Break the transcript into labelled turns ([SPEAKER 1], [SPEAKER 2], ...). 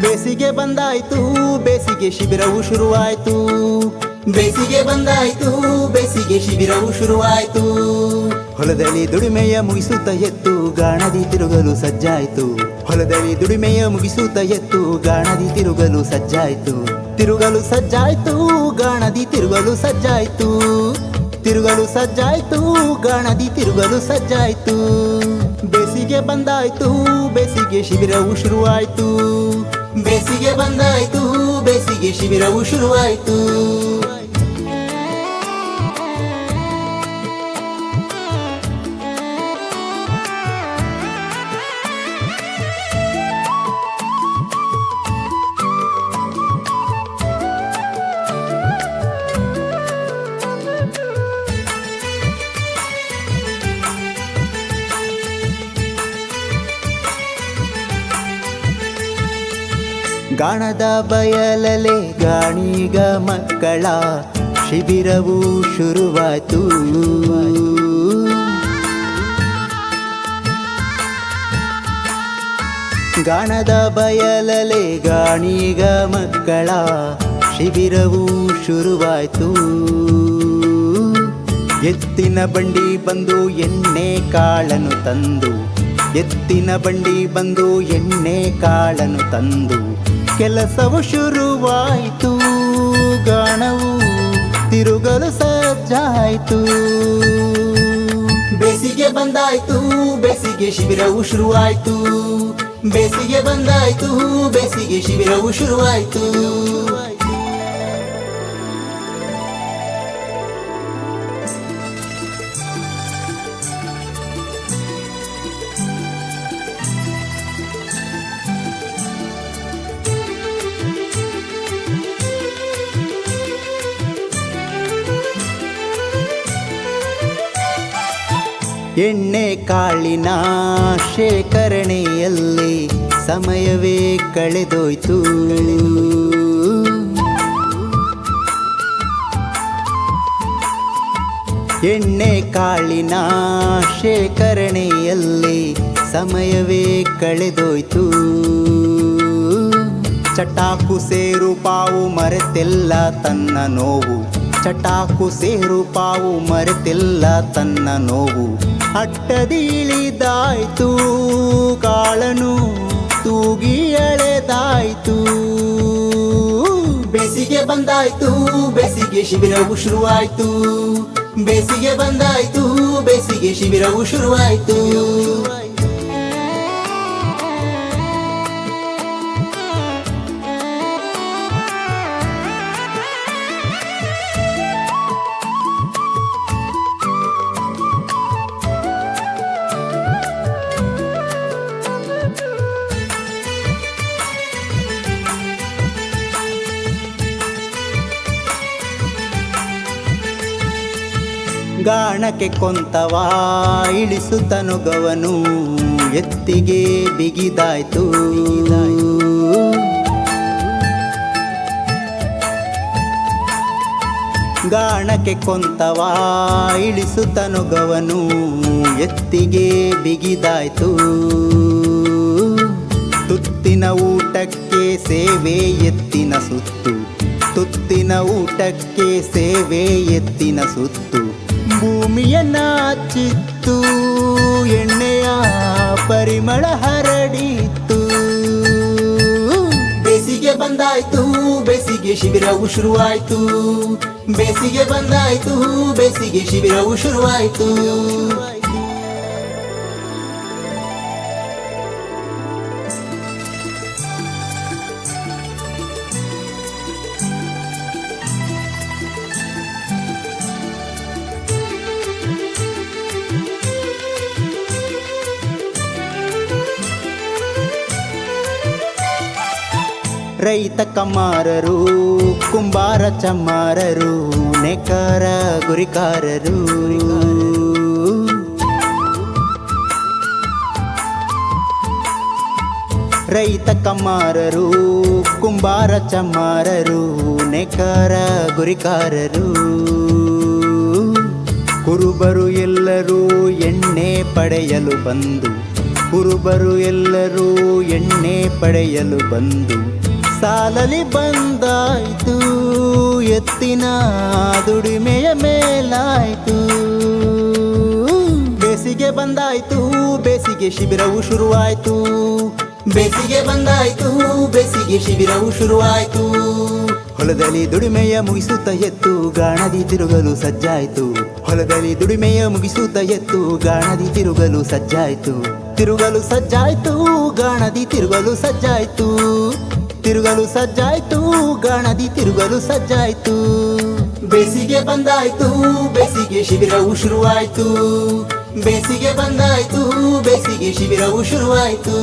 [SPEAKER 1] ಬೇಸಿಗೆ ಬಂದಾಯ್ತು ಬೇಸಿಗೆ ಶಿಬಿರವು ಶುರುವಾಯ್ತು ಬೇಸಿಗೆ ಬಂದಾಯ್ತು ಬೇಸಿಗೆ ಶಿಬಿರವು ಶುರುವಾಯ್ತು. ಹೊಲದಲ್ಲಿ ದುಡಿಮೆಯ ಮುಗಿಸುತ್ತ ಎತ್ತು ಗಾಣದಿ ತಿರುಗಲು ಸಜ್ಜಾಯ್ತು. ಹೊಲದಲ್ಲಿ ದುಡಿಮೆಯ ಮುಗಿಸುತ್ತ ಎತ್ತು ಗಾಣದಿ ತಿರುಗಲು ಸಜ್ಜಾಯ್ತು. ತಿರುಗಲು ಸಜ್ಜಾಯ್ತು ಗಾಣದಿ ತಿರುಗಲು ಸಜ್ಜಾಯ್ತು. ತಿರುಗಲು ಸಜ್ಜಾಯ್ತು ಗಾಣದಿ ತಿರುಗಲು ಸಜ್ಜಾಯ್ತು. ಬೇಸಿಗೆ ಬಂದಾಯ್ತು ಬೇಸಿಗೆ ಶಿಬಿರವು ಶುರುವಾಯ್ತು. ಬೇಸಿಗೆ ಬಂದಾಯ್ತು ಬೇಸಿಗೆ ಶಿಬಿರವು ಶುರುವಾಯ್ತು. ಗಾಣದ ಬಯಲಲೆ ಗಾಣಿಗ ಮಕ್ಕಳ ಶಿಬಿರವು ಶುರುವಾಯ್ತು. ಗಾಣದ ಬಯಲಲೆ ಗಾಣಿಗ ಮಕ್ಕಳ ಶಿಬಿರವು ಶುರುವಾಯ್ತು. ಎತ್ತಿನ ಬಂಡಿ ಬಂದು ಎಣ್ಣೆ ಕಾಳನು ತಂದು, ಎತ್ತಿನ ಬಂಡಿ ಬಂದು ಎಣ್ಣೆ ಕಾಳನು ತಂದು ಕೆಲಸವು ಶುರುವಾಯಿತು, ಗಾಣವು ತಿರುಗಲು ಸಜ್ಜಾಯಿತು ಬೇಸಿಗೆ ಬಂದಾಯ್ತು, ಬೇಸಿಗೆ ಶಿಬಿರವು ಶುರುವಾಯಿತು. ಬೇಸಿಗೆ ಬಂದಾಯ್ತು, ಬೇಸಿಗೆ ಶಿಬಿರವು ಶುರುವಾಯ್ತು. ಎಣ್ಣೆ ಕಾಳಿನ ಶೇಖರಣೆಯಲ್ಲಿ ಸಮಯವೇ ಕಳೆದೋಯ್ತು. ಎಣ್ಣೆ ಕಾಳಿನ ಶೇಖರಣೆಯಲ್ಲಿ ಸಮಯವೇ ಕಳೆದೋಯ್ತು. ಚಟಾಕು ಸೇರು ಪಾವು ಮರೆತೆಲ್ಲ ತನ್ನ ನೋವು. ಚಟಾಕು ಸೇರು ಪಾವು ಮರೆತಿಲ್ಲ ತನ್ನ ನೋವು. ಅಟ್ಟದಿಳಿದಾಯ್ತು ಕಾಳನು, ತೂಗಿ ಎಳೆದಾಯ್ತು. ಬೇಸಿಗೆ ಬಂದಾಯ್ತು, ಬೇಸಿಗೆ ಶಿಬಿರವು ಶುರುವಾಯ್ತು. ಬೇಸಿಗೆ ಬಂದಾಯ್ತು, ಬೇಸಿಗೆ ಶಿಬಿರವು ಶುರುವಾಯ್ತು. ಗಾಣಕ್ಕೆ ಕೊಂತವ ಇಳಿಸುತ್ತನುಗವನು ಎತ್ತಿಗೆ ಬಿಗಿದಾಯ್ತು. ಗಾಣಕ್ಕೆ ಕೊಂತವ ಇಳಿಸುತ್ತನುಗವನು ಎತ್ತಿಗೆ ಬಿಗಿದಾಯ್ತು. ತುತ್ತಿನ ಊಟಕ್ಕೆ ಸೇವೆ ಎತ್ತಿನ ಸುತ್ತು, ತುತ್ತಿನ ಊಟಕ್ಕೆ ಸೇವೆ ಎತ್ತಿನ ಸುತ್ತು. ಭೂಮಿಯನ್ನ ನಾಚಿತ್ತು, ಎಣ್ಣೆಯ ಪರಿಮಳ ಹರಡಿತ್ತು. ಬೇಸಿಗೆ ಬಂದಾಯ್ತು, ಬೇಸಿಗೆ ಶಿಬಿರವು ಶುರುವಾಯ್ತು. ಬೇಸಿಗೆ ಬಂದಾಯ್ತು, ಬೇಸಿಗೆ ಶಿಬಿರವು ಶುರುವಾಯ್ತು. ರೈತ ಕಮ್ಮಾರರು ಕುಂಬಾರ ಚಮ್ಮಾರರು, ನೇಕಾರ ಗುರಿಕಾರರು. ರೈತ ಕಮ್ಮಾರರು ಕುಂಬಾರ ಚಮ್ಮಾರರು, ನೇಕಾರ ಗುರಿಕಾರರು. ಕುರುಬರು ಎಲ್ಲರೂ ಎಣ್ಣೆ ಪಡೆಯಲು ಬಂದು, ಕುರುಬರು ಎಲ್ಲರೂ ಎಣ್ಣೆ ಪಡೆಯಲು ಬಂದು ಸಾಲಲಿ ಬಂದಾಯ್ತು, ಎತ್ತಿನ ದುಡಿಮೆಯ ಮೇಲಾಯ್ತು. ಬೇಸಿಗೆ ಬಂದಾಯ್ತು, ಬೇಸಿಗೆ ಶಿಬಿರವು ಶುರುವಾಯ್ತು. ಬೇಸಿಗೆ ಬಂದಾಯ್ತು, ಬೇಸಿಗೆ ಶಿಬಿರವು ಶುರುವಾಯ್ತು. ಹೊಲದಲ್ಲಿ ದುಡಿಮೆಯ ಮುಗಿಸುತ್ತ ಎತ್ತು, ಗಾಣದಿ ತಿರುಗಲು ಸಜ್ಜಾಯ್ತು. ಹೊಲದಲ್ಲಿ ದುಡಿಮೆಯ ಮುಗಿಸುತ್ತ ಎತ್ತು, ಗಾಣದಿ ತಿರುಗಲು ಸಜ್ಜಾಯ್ತು. ತಿರುಗಲು ಸಜ್ಜಾಯ್ತು, ಗಾಣದಿ ತಿರುಗಲು ಸಜ್ಜಾಯ್ತು. ತಿರುಗಲು ಸಜ್ಜಾಯ್ತು, ಗಣದಿ ತಿರುಗಲು ಸಜ್ಜಾಯ್ತು. ಬೇಸಿಗೆ ಬಂದಾಯ್ತು, ಬೇಸಿಗೆ ಶಿಬಿರವು ಶುರುವಾಯ್ತು. ಬೇಸಿಗೆ ಬಂದಾಯ್ತು, ಬೇಸಿಗೆ ಶಿಬಿರವು ಶುರುವಾಯ್ತು.